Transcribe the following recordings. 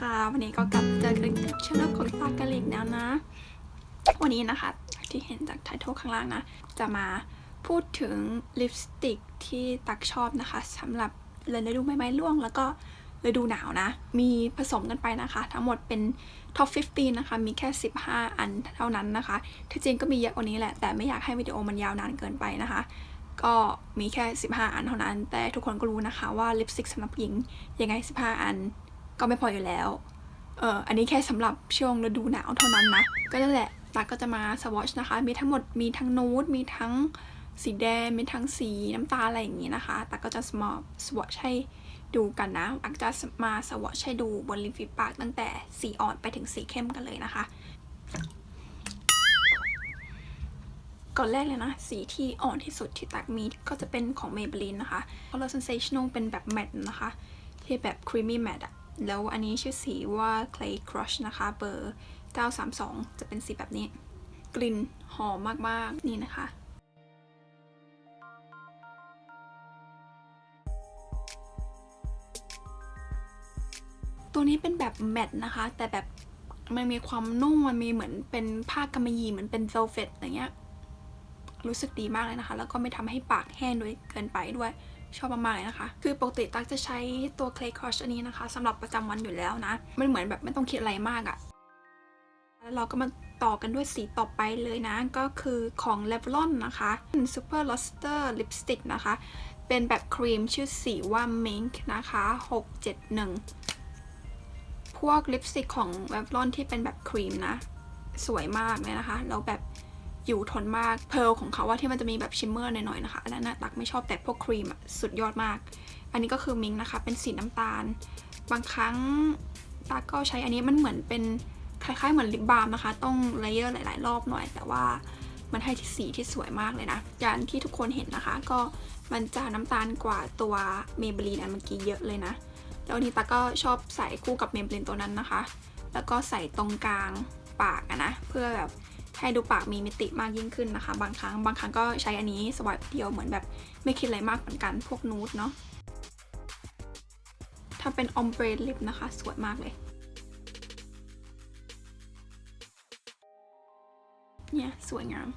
ค่ะวันนี้ก็กลับมาเจอกันกับช่องของตากะลิกแล้วนะ วันนี้นะคะที่เห็นจากไททอลข้างล่างนะ จะมาพูดถึงลิปสติกที่ตักชอบนะคะสำหรับฤดูใบไม้ร่วง แล้วก็ฤดูหนาวนะ มีผสมกันไปนะคะ ทั้งหมดเป็นท็อป 15 นะคะ มีแค่ 15 อันเท่านั้นนะคะที่จริงก็มีเยอะกว่านี้แหละ แต่ไม่อยากให้วิดีโอมันยาวนานเกินไปนะคะ ก็มีแค่ 15 อันเท่านั้น แต่ทุกคนก็รู้นะคะว่าลิปสติกสำหรับหญิงยังไง 15 อัน ก็ไม่พออยู่แล้ว เอออันนี้แค่สำหรับช่วงฤดูหนาวเท่านั้นนะ ก็นั่นแหละตาก็จะมาสวอชนะคะ มีทั้งหมดมีทั้งนูดมีทั้งสีแดง มีทั้งสีน้ำตาอะไรอย่างงี้นะคะตาก็จะสมอสวอชให้ดูกันนะ อักจะมาสวอชให้ดูบนริมฝีปากตั้งแต่สีอ่อนไปถึงสีเข้มกันเลยนะคะ ก่อนแรกเลยนะ สีที่อ่อนที่สุดที่ตักมีก็จะเป็นของ Maybelline นะคะ Color Sensational เป็นแบบแมตต์นะคะ ที่แบบ creamy matte อะ แล้วอันนี้ชื่อสีว่า Clay Crush นะคะ เบอร์ 932 จะเป็นสีแบบนี้ กลิ่นหอมมาก ๆ นี่นะคะ ตัวนี้เป็นแบบแมตต์นะคะ แต่แบบมันมีความนุ่ม มันมีเหมือนเป็นผ้ากำมะหยี่เหมือนเป็นเ e ลเฟตอย่างเงี้ย รู้สึกดีมากเลยนะคะ แล้วก็ไม่ทำให้ปากแห้งด้วยเกินไปด้วย ชอบมากๆเลยนะคะ คือปกติตักจะใช้ตัว Clay Crush อันนี้นะคะสำหรับประจำวันอยู่แล้วนะ มันเหมือนแบบไม่ต้องคิดอะไรมากอะ่ะ แล้วเราก็มาต่อกันด้วยสีต่อไปเลยนะ ก็คือของ Revlon นะคะ Super Luster Lipstick นะคะ เป็นแบบครีมชื่อสีว่า Mink นะคะ 671 พวกลิปสติกของ Revlon ที่เป็นแบบครีมนะ สวยมากเลยนะคะ แล้วแบบ อยู่ทนมาก เพลของเขาว่าที่มันจะมีแบบชิมเมอร์หน่อยๆนะคะอันนั้นตักไม่ชอบแต่พวกครีมสุดยอดมาก อันนี้ก็คือมิงนะคะ เป็นสีน้ำตาล บางครั้งตักก็ใช้อันนี้มันเหมือนเป็นคล้ายๆเหมือนลิปบาล์มนะคะ ต้องเลเยอร์หลาย ๆ รอบหน่อย แต่ว่ามันให้ที่สีที่สวยมากเลยนะอย่างที่ทุกคนเห็นนะคะ ก็มันจะน้ำตาลกว่าตัวเมเบลีนอันเมื่อกี้เยอะเลยนะแล้วอันนี้ตักก็ชอบใส่คู่กับเมเบลีนตัวนั้นนะคะ แล้วก็ใส่ตรงกลางปากอะนะ เพื่อแบบ ให้ดูปากมีมิติมากยิ่งขึ้นนะคะ บางครั้งบางครั้งก็ใช้อันนี้สวายเดียวเหมือนแบบไม่คิดอะไรมากเหมือนกันพวกนูดเนาะถ้าเป็นออมเบรดลิปนะคะ สวยมากเลยเนี่ยสวยงาม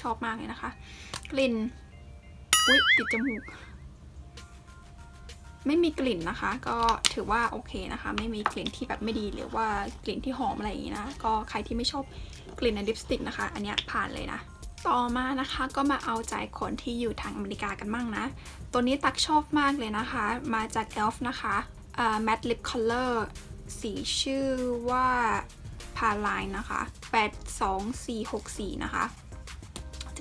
ชอบมากเลยนะคะ กลิ่นอุ๊ยติดจมูก ไม่มีกลิ่นนะคะ ก็ถือว่าโอเคนะคะ ไม่มีกลิ่นที่แบบไม่ดีหรือว่ากลิ่นที่หอมอะไรอย่างนี้นะ ก็ใครที่ไม่ชอบ กลิ่นในลิปสติกนะคะ อันนี้ผ่านเลยนะ ต่อมานะคะก็มาเอาใจคนที่อยู่ทางอเมริกากันมั่งนะ ตัวนี้ตักชอบมากเลยนะคะ มาจาก e.l.f นะคะอ่า matte lip color สีชื่อว่า Paline นะคะ 82464 นะคะ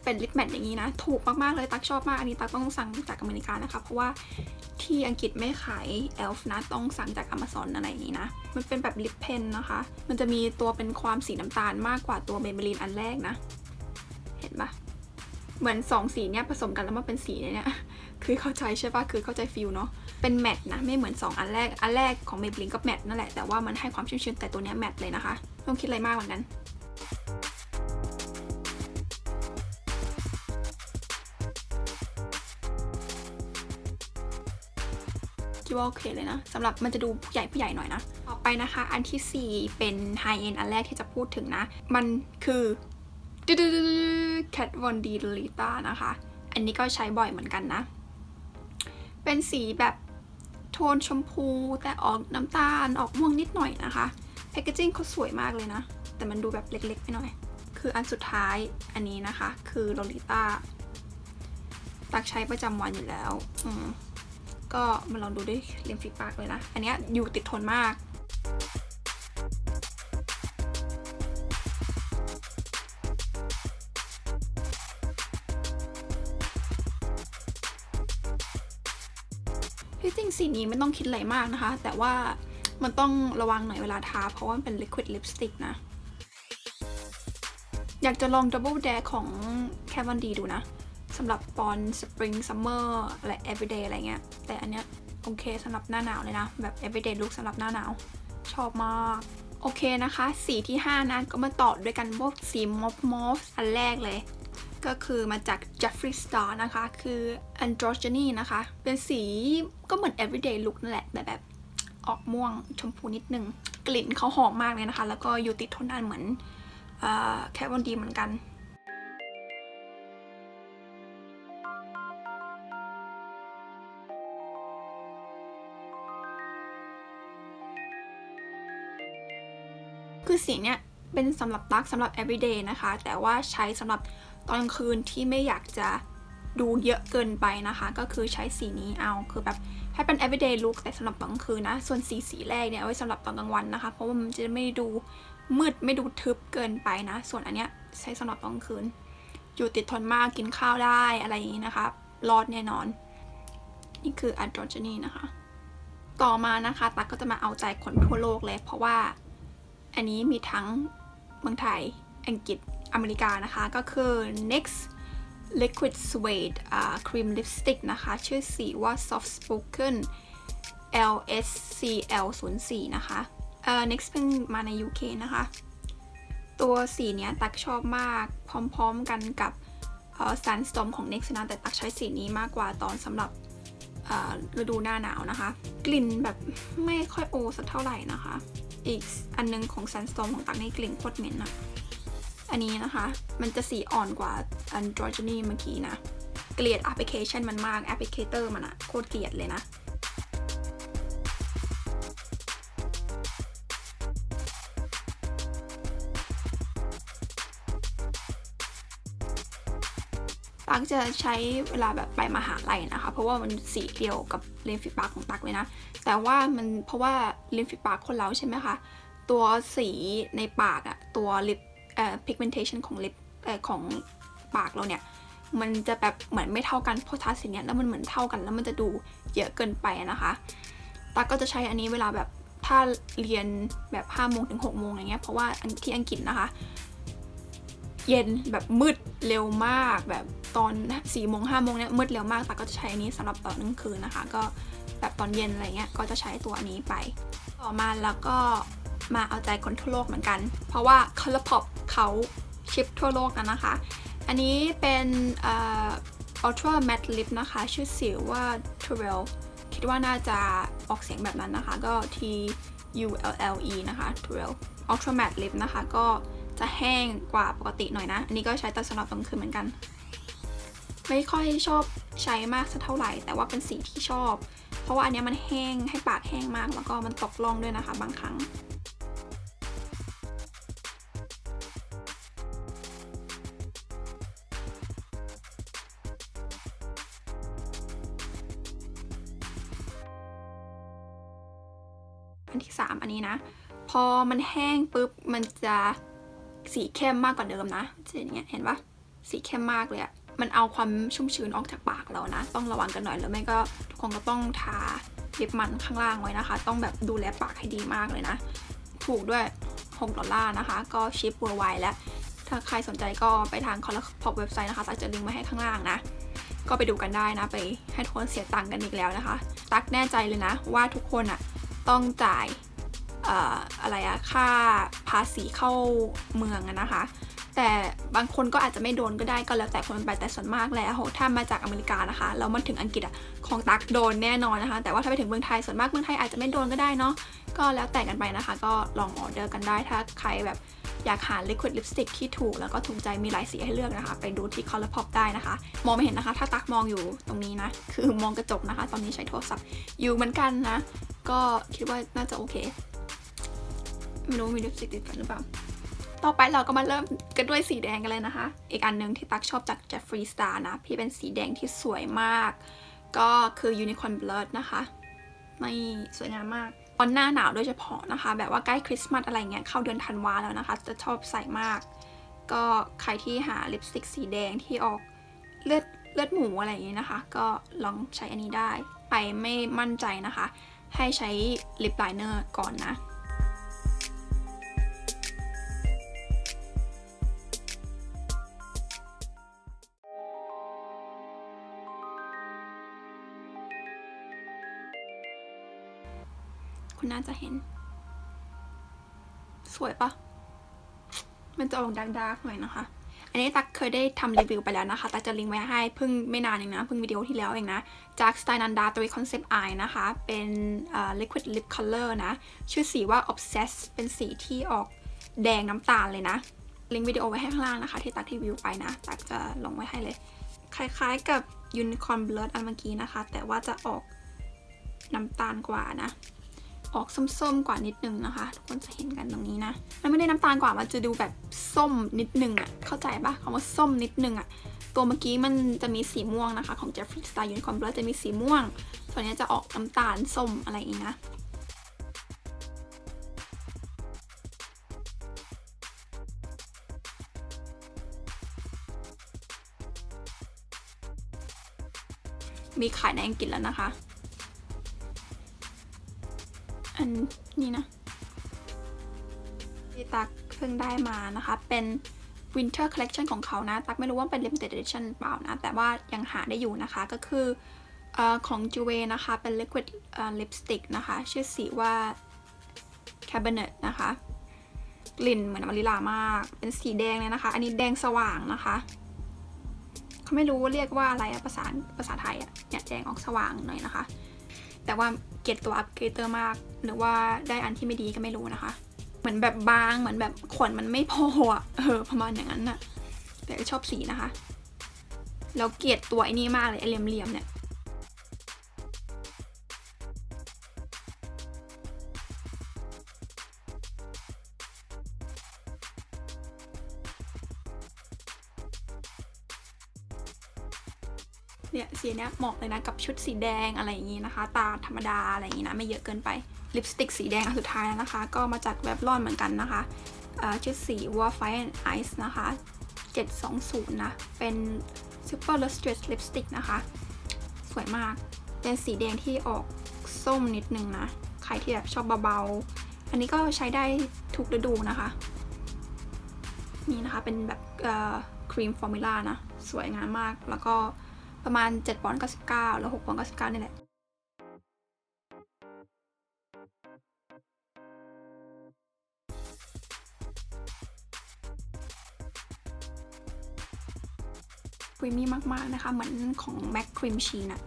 เป็นลิปแมทอย่างนี้นะ ถูกมาก ๆ เลย ตักชอบมาก อันนี้ตักต้องสั่งจากอเมริกานะคะ เพราะว่าที่อังกฤษไม่ขาย elf นะ ต้องสั่งจาก Amazon อะไรอย่างนี้นะ มันเป็นแบบลิปเพนนะคะ มันจะมีตัวเป็นความสีน้ำตาลมากกว่าตัวเบเบลีนอันแรกนะ เห็นปะเหมือนสองสีเนี้ยผสมกันแล้วมาเป็นสีเนี่ยคือเข้าใจใช่ปะคือเข้าใจฟิลเนาะ เป็นแมทนะ ไม่เหมือน 2 อันแรก อันแรกของเมเบลีนก็แมทนั่นแหละ แต่ว่ามันให้ความชุ่มชื้นแต่ตัวเนี้ยแมทเลยนะคะ ต้องคิดอะไรมากเหมือนกัน ว่าโอเคเลยนะสำหรับมันจะดูผู้ใหญ่ผู้ใหญ่หน่อยนะ ต่อไปนะคะ อันทีสี่4 เป็นไฮเอ็นอันแรกที่จะพูดถึงนะ มันคือแคทวอนดีลิต้านะคะ อันนี้ก็ใช้บ่อยเหมือนกันนะ เป็นสีแบบโทนชมพูแต่ออกน้ำตาลออกม่วงนิดหน่อยนะคะแพคเกจิ้งเขาสวยมากเลยนะ แต่มันดูแบบเล็กๆไปหน่อย คืออันสุดท้ายอันนี้นะคะ คือโลลิต้าตักใช้ประจำวันอยู่แล้ว อืม ก็มาลองดูด้วยริมฝีปากเลยนะ อันนี้อยู่ติดทนมากที่จริงสีนี้ไม่ต้องคิดอะไรมากนะคะ แต่ว่ามันต้องระวังหน่อยเวลาทา เพราะว่ามันเป็น liquid lipstick นะ อยากจะลอง double dare ของ c a v a n d ดูนะสำหรับตอน spring summer อะไร everyday อะไรเงี้ย แต่อันเนี้ยโอเคสำหรับหน้าหนาวเลยนะ แบบ everyday look สำหรับหน้าหนาว ชอบมาก โอเคนะคะ สีที่ 5นะก็มาต่อด้วยกันพวกสีมอฟมอฟอันแรกเลย ก็คือมาจาก Jeffree Star นะคะ คือ androgyny นะคะ เป็นสีก็เหมือน everyday look นั่นแหละแต่แบบออกม่วงชมพูนิดนึง กลิ่นเขาหอมมากเลยนะคะ แล้วก็อยู่ติดทนนานเหมือนแคปวันดีเหมือนกันือสีเนี้ยเป็นสำหรับตักสำหรับ everyday นะคะ แต่ว่าใช้สำหรับตอนกลางคืนที่ไม่อยากจะดูเยอะเกินไปนะคะ ก็คือใช้สีนี้เอาคือแบบให้เป็น everyday look แต่สำหรับตอนกลางคืนนะ ส่วนสีสีแรกเนี่ยเอาไว้สำหรับตอนกลางวันนะคะ เพราะว่ามันจะไม่ดูมืดไม่ดูทึบเกินไปนะ ส่วนอันเนี้ยใช้สำหรับตอนกลางคืน อยู่ติดทนมากกินข้าวได้อะไรอย่างนี้นะคะ รอดแน่นอน นี่คือ androgyny นะคะ ต่อมานะคะตักก็จะมาเอาใจคนทั่วโลกเลย เพราะว่า อันนี้มีทั้งเมืองไทย อังกฤษ อเมริกานะคะ ก็คือ next liquid suede uh, cream lipstick นะคะ ชื่อสีว่า soft spoken LSCL 0 4 นะคะเอ่อ next เพิ่งมาใน UK นะคะ ตัวสีเนี้ยตักชอบมากพร้อมๆกันกับเอ่อ Sunstorm ของ next นะ แต่ตักใช้สีนี้มากกว่าตอนสำหรับฤดูหน้าหนาวนะคะ กลิ่นแบบไม่ค่อยโอสักเท่าไหร่นะคะ อีกอันนึงของ Sunstorm ของตักในกลิ่นโคตรเหม็นอะอันนี้นะคะ มันจะสีอ่อนกว่า Androgyny เมื่อกี้นะ เกลียดแอปพลิเคชันมันมากแอปพลิเคเตอร์มันอะโคตรเกลียดเลยนะตักจะใช้เวลาแบบไปมหาลัยนะคะ เพราะว่ามันสีเดียวกับเลนส์ฝีปากของตักเลยนะ แต่ว่ามันเพราะว่าเลนส์ฝีปากคนเราใช่ไหมคะ ตัวสีในปากอะตัวลิปเอ่อ pigmentation ของลิปเอ่อของปากเราเนี่ยมันจะแบบเหมือนไม่เท่ากันพอทาสีเนี้ยแล้วมันเหมือนเท่ากันแล้วมันจะดูเยอะเกินไปนะคะตักก็จะใช้อันนี้เวลาแบบถ้าเรียนแบบ5โมงถึง6โมงอย่างเงี้ยเพราะว่าที่อังกฤษนะคะ เย็นแบบมืดเร็วมากแบบตอน4ี่โมงห้าโมงเนี่ยมืดเร็วมากต่ก็จะใช้อันนี้สำหรับตอนกลางคืนนะคะ ก็ แบบตอนเย็นอะไรเงี้ยก็จะใช้ตัวนี้ไป ต่อมาแล้วก็มาเอาใจคนทั่วโลกเหมือนกัน เพราะว่า Color Pop เขาชิปทั่วโลกกันนะคะ อันนี้เป็นเอ่อ Ultra Matte Lip นะคะ ชื่อสีว่า t u r e l คิดว่าน่าจะออกเสียงแบบนั้นนะคะ ก็ T U L L E นะคะ t u r e l Ultra Matte Lip นะคะ ก็จะแห้งกว่าปกติหน่อยนะ อันนี้ก็ใช้แต่สำหรับกลางคืนเหมือนกัน ไม่ค่อยชอบใช้มากสักเท่าไหร่ แต่ว่าเป็นสีที่ชอบ เพราะว่าอันนี้มันแห้งให้ปากแห้งมาก แล้วก็มันตกล่องด้วยนะคะบางครั้งอันที่ 3 อันนี้นะ พอมันแห้งปุ๊บ มันจะสีเข้มมากกว่าเดิมนะจะอย่างเงี้ยเห็นปะสีเข้มมากเลยอะ มันเอาความชุ่มชื้นออกจากปากเรานะ ต้องระวังกันหน่อยแล้วไม่ก็ทุกคนก็ต้องทาลิปมันข้างล่างไว้นะคะ ต้องแบบดูแลปากให้ดีมากเลยนะ ถูกด้วย 6 ดอลลาร์นะคะ ก็ชิปเวอร์ไวแล้ว ถ้าใครสนใจก็ไปทางคอร์พอปเว็บไซต์นะคะตักจะลิงก์ไว้ให้ข้างล่างนะ ก็ไปดูกันได้นะ ไปให้ทุกคนเสียตังค์กันอีกแล้วนะคะ ตักแน่ใจเลยนะ ว่าทุกคนอะต้องจ่ายเอ่ออะไรอะค่าภาษีเข้าเมืองนะคะ แต่บางคนก็อาจจะไม่โดนก็ได้ก็แล้วแต่คนไปแต่ส่วนมากแล้วถ้ามาจากอเมริกานะคะแล้วมาถึงอังกฤษอะของตักโดนแน่นอนนะคะ แต่ว่าถ้าไปถึงเมืองไทยส่วนมากเมืองไทยอาจจะไม่โดนก็ได้เนาะก็แล้วแต่กันไปนะคะ ก็ลองออเดอร์กันได้ถ้าใครแบบอยากหา liquid lipstick ที่ถูกแล้วก็ถูกใจมีหลายสีให้เลือกนะคะ ไปดูที่ Color Pop ได้นะคะ มองไม่เห็นนะคะ ถ้าตักมองอยู่ตรงนี้นะ คือมองกระจกนะคะ ตอนนี้ใช้โทรศัพท์อยู่เหมือนกันนะ ก็คิดว่าน่าจะโอเค ไม่รู้มีลิปสติกติดกันหรือเปล่า ต่อไปเราก็มาเริ่มกันด้วยสีแดงกันเลยนะคะ อีกอันหนึ่งที่ตักชอบจาก Jeffree Star นะ พี่เป็นสีแดงที่สวยมาก ก็คือ Unicorn Blood นะคะ ไม่สวยงามมากตอนหน้าหนาวโดยเฉพาะนะคะ แบบว่าใกล้คริสต์มาสอะไรเงี้ย เข้าเดือนธันวาแล้วนะคะ จะชอบใส่มาก ก็ใครที่หาลิปสติกสีแดงที่ออกเลือดเลือดหมูอะไรอย่างงี้นะคะ ก็ลองใช้อันนี้ได้ ไปไม่มั่นใจนะคะ ให้ใช้ลิปไลเนอร์ก่อนนะ คุณน่าจะเห็น สวยปะมันจะออกดาร์กๆหน่อยนะคะ อันนี้ตักเคยได้ทำรีวิวไปแล้วนะคะ ตักจะลิงก์ไว้ให้เพิ่งไม่นานเองนะ เพิ่งวิดีโอที่แล้วเองนะ จากสไตล์นันดาตัวคอนเซปต์ไอนะคะ เป็นเอ่อ liquid lip color นะ ชื่อสีว่า obsess เป็นสีที่ออกแดงน้ำตาลเลยนะ ลิงก์วิดีโอไว้ให้ข้างล่างนะคะ ที่ตักรีวิวไปนะ ตักจะลงไว้ให้เลย คล้ายๆกับ unicorn blood อันเมื่อกี้นะคะ แต่ว่าจะออกน้ำตาลกว่านะ ออกส้มๆกว่านิดนึงนะคะ ทุกคนจะเห็นกันตรงนี้นะมันไม่ได้น้ำตาลกว่ามันจะดูแบบส้มนิดนึงอะ่ะเข้าใจปะคำว่าส้มนิดนึงอะ่ะตัวเมื่อกี้มันจะมีสีม่วงนะคะ ของ Jeffree Star Unicorn Blood จะมีสีม่วงส่วนนี้จะออกน้ำตาลส้มอะไรอย่างนี้นะมีขายในอังกฤษแล้วนะคะ อันนี้นะที่ตักเพิ่งได้มานะคะ เป็น Winter Collection ของเขานะ ตักไม่รู้ว่าเป็น Limited Edition เปล่านะ แต่ว่ายังหาได้อยู่นะคะ ก็คืออของ Juve นะคะ เป็น Liquid Lipstick นะคะ ชื่อสีว่า Cabernet นะคะ กลิ่นเหมือนวานิลามาก เป็นสีแดงเลยนะคะ อันนี้แดงสว่างนะคะ เขาไม่รู้เรียกว่าอะไรภาษาภาษาไทยอะเนี่ยแดงออกสว่างหน่อยนะคะ แต่ว่าเกลียดตัวอัพเกรดเตอร์มาก หรือว่าได้อันที่ไม่ดีก็ไม่รู้นะคะ เหมือนแบบบางเหมือนแบบขนมันไม่พออะเออประมาณอย่างนั้นน่ะแต่ชอบสีนะคะ แล้วเกลียดตัวไอ้นี่มากเลยไอ้เหลี่ยมๆเนี่ยเนี่ย เหมาะเลยนะกับชุดสีแดงอะไรอย่างงี้นะคะ ตาธรรมดาอะไรอย่างงี้นะไม่เยอะเกินไปลิปสติกสีแดงอันสุดท้ายแล้วนะคะ ก็มาจากเว็บลอนเหมือนกันนะคะชื่อสีว่า Fire and Ice นะคะ 720 นะ เป็น Super Lustrous Lipstick นะคะ สวยมาก เป็นสีแดงที่ออกส้มนิดนึงนะ ใครที่แบบชอบเบาๆ อันนี้ก็ใช้ได้ทุกฤดูนะคะ นี่นะคะเป็นแบบครีมฟอร์มูล่านะ สวยงามมากแล้วก็ ประมาณ7ปอนด์99 แล้ว6ปอนด์99 นี่แหละ ครีมมี่มาก ๆ นะคะ เหมือนของ Mac Cream Sheen อะ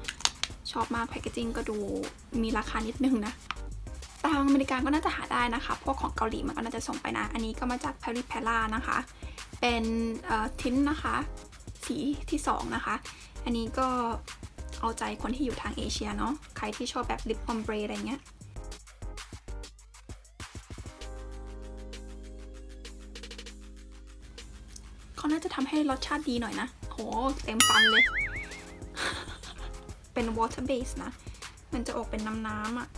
ชอบมากแพคเกจิ้งก็ดูมีราคานิดนึงนะทางอเมริกาก็น่าจะหาได้นะคะ พวกของเกาหลีมันก็น่าจะส่งไปนะ อันนี้ก็มาจาก p a r i p e l a นะคะ เป็นทิ้นนะคะ สีที่ 2 นะคะ อันนี้ก็เอาใจคนที่อยู่ทางเอเชียเนาะ ใครที่ชอบแบบลิปออมเบรอะไรเงี้ย เขาน่าจะทำให้รสชาติดีหน่อยนะ โห เต็มฟันเลย เป็น water base นะ มันจะออกเป็นน้ำน้ำๆอะ่ะ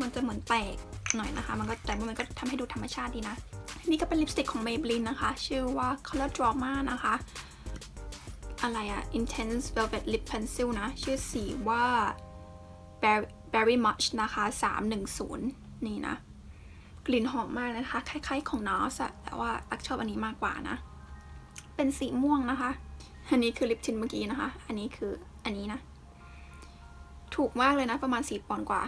มันจะเหมือนแตกหน่อยนะคะ มันก็แต่ว่ามันก็ทำให้ดูธรรมชาติดีนะ นี่ก็เป็นลิปสติกของ Maybelline นะคะ ชื่อว่า Color Drama นะคะ อะไรอะ Intense Velvet Lip Pencil นะ ชื่อสีว่า Berry, Much นะคะ 310 นี่นะ กลิ่นหอมมากนะคะ คล้ายๆของ NARS อะแต่ว่าตักชอบอันนี้มากกว่านะ เป็นสีม่วงนะคะ อันนี้คือลิปทินเมื่อกี้นะคะ อันนี้คืออันนี้นะ ถูกมากเลยนะ ประมาณสี่ปอนด์กว่า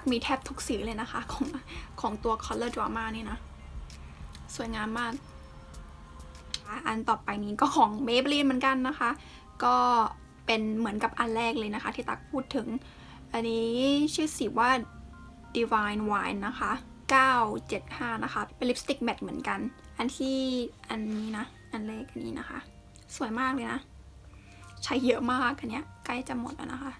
กมีแทบทุกสีเลยนะคะ ของของตัว Color Drama นี่นะ สวยงามมาก อันต่อไปนี้ก็ของ Maybelline เหมือนกันนะคะ ก็เป็นเหมือนกับอันแรกเลยนะคะ ที่ตักพูดถึง อันนี้ชื่อสีว่า Divine Wine นะคะ 975 นะคะ เป็นลิปสติกแมตต์เหมือนกัน อันที่อันนี้นะ อันแรกอันนี้นะคะ สวยมากเลยนะ ใช้เยอะมากอันเนี้ยใกล้จะหมดแล้วนะคะ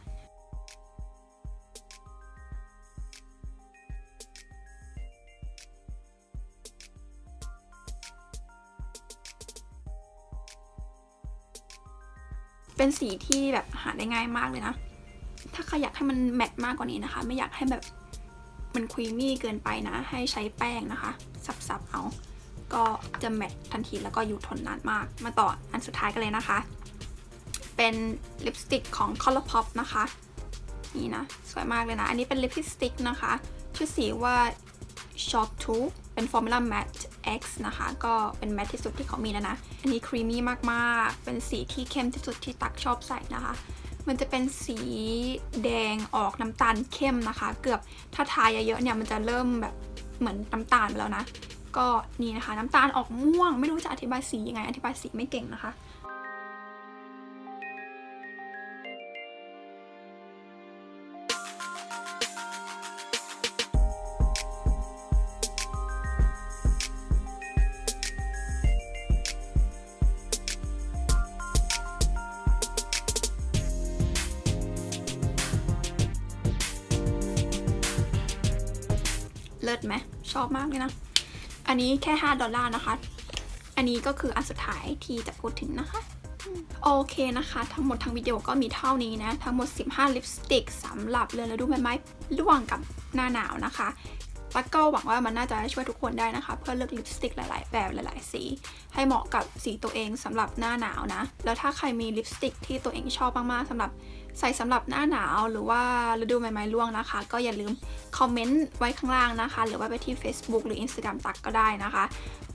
เป็นสีที่แบบหาได้ง่ายมากเลยนะ ถ้าใครอยากให้มันแมตต์มากกว่านี้นะคะ ไม่อยากให้แบบมันครีมมี่เกินไปนะ ให้ใช้แป้งนะคะ สับๆเอา ก็จะแมตต์ทันทีแล้วก็อยู่ทนนานมาก มาต่ออันสุดท้ายกันเลยนะคะ เป็นลิปสติกของ Colourpop นะคะ นี่นะ สวยมากเลยนะ อันนี้เป็นลิปสติกนะคะ ชื่อสีว่า Shop 2เป็น Formula Matte X นะคะ ก็เป็นแมทที่สุดที่เขามีแล้วนะ อันนี้ครีมมี่มากๆ เป็นสีที่เข้มที่สุดที่ตักชอบใส่นะคะ มันจะเป็นสีแดงออกน้ำตาลเข้มนะคะ เกือบถ้าทาเยอะๆเนี่ยมันจะเริ่มแบบเหมือนน้ำตาลไปแล้วนะ ก็นี่นะคะน้ำตาลออกม่วง ไม่รู้จะอธิบายสียังไง อธิบายสีไม่เก่งนะคะ ศไหมชอบมากเลยนะ อันนี้แค่ 5 ดอลลาร์นะคะ อันนี้ก็คืออันสุดท้ายที่จะพูดถึงนะคะ โอเคนะคะ ทั้งหมดทั้งวิดีโอก็มีเท่านี้นะ ทั้งหมด 15 ลิปสติกสำหรับเรือนฤดูใบไม้ร่วงกับหน้าหนาวนะคะแล้วก็หวังว่ามันน่าจะช่วยทุกคนได้นะคะ เพื่อเลือกลิปสติกหลาย ๆ แบบหลาย ๆ สี ให้เหมาะกับสีตัวเองสำหรับหน้าหนาวนะ แล้วถ้าใครมีลิปสติกที่ตัวเองชอบมาก ๆสำหรับใส่สำหรับหน้าหนาวหรือว่าฤดูใบไม้ร่วงนะคะ ก็อย่าลืมคอมเมนต์ไว้ข้างล่างนะคะ หรือว่าไปที่ Facebook หรือ Instagram ตักก็ได้นะคะ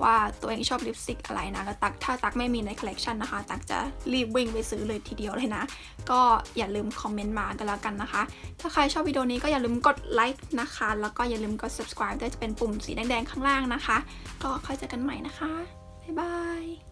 ว่าตัวเองชอบลิปสติกอะไรนะ แล้วตักถ้าตักไม่มีในคอลเลกชันนะคะ ตักจะรีบวิ่งไปซื้อเลยทีเดียวเลยนะ ก็อย่าลืมคอมเมนต์มากันแล้วกันนะคะ ถ้าใครชอบวิดีโอนี้ก็อย่าลืมกดไลค์นะคะ แล้วก็อย่าลืมกด subscribe ด้วยจะเป็นปุ่มสีแดงๆข้างล่างนะคะ ก็ค่อยเจอกันใหม่นะคะบ๊ายบาย